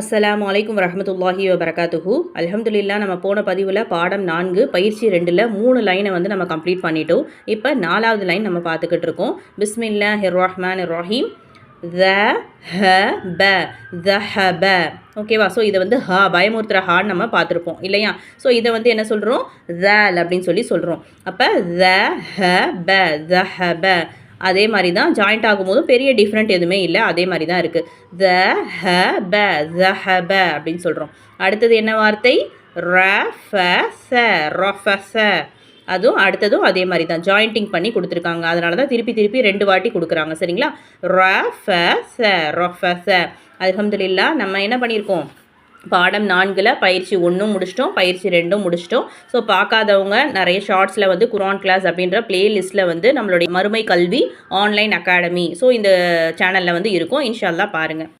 அஸ்லாம் வலைக்கம் வரமத்துல்லாஹி வபரகாத்துஹு. அலமதுல்லா நம்ம போன பதிவில் பாடம் நான்கு பயிற்சி ரெண்டில் மூணு லைனை வந்து நம்ம கம்ப்ளீட் பண்ணிட்டோம். இப்போ நாலாவது லைன் நம்ம பார்த்துக்கிட்டு இருக்கோம். பிஸ்மில்லா ஹிர் ரஹ்மான் ரஹீம் த ஹ ப த ஹ ப ஓகேவா? ஸோ இதை வந்து ஹா பயமுறுத்துற ஹான்னு நம்ம பார்த்துருப்போம். இல்லையா? ஸோ இதை வந்து என்ன சொல்கிறோம் தல் அப்படின்னு சொல்லி சொல்கிறோம் அப்போ த ஹ ப த ஹ ப அதே மாதிரி தான் ஜாயிண்ட் ஆகும்போதும் பெரிய டிஃப்ரெண்ட் எதுவுமே இல்லை. அதே மாதிரி தான் இருக்குது த ஹ ப த ஹ ப அப்படின்னு சொல்கிறோம் அடுத்தது என்ன வார்த்தை? ர ஃப ச ரொஃப ச. அதுவும் அடுத்ததும் அதே மாதிரி தான் ஜாயிண்டிங் பண்ணி கொடுத்துருக்காங்க. அதனால தான் திருப்பி திருப்பி ரெண்டு வாட்டி கொடுக்குறாங்க. சரிங்களா? ர ஃப ச ரொஃப ச. அலமதுல்லா நம்ம என்ன பண்ணியிருக்கோம்? பாடம் நான்கில் பயிற்சி ஒன்றும் முடிச்சிட்டோம் பயிற்சி ரெண்டும் முடிச்சிட்டோம். ஸோ பார்க்காதவங்க நிறைய ஷார்ட்ஸில் வந்து குரான் கிளாஸ் அப்படின்ற பிளேலிஸ்ட்டில் வந்து நம்மளுடைய மறுமை கல்வி ஆன்லைன் அகாடமி ஸோ இந்த சேனலில் வந்து இருக்கும். இன்ஷால்லாம் பாருங்கள்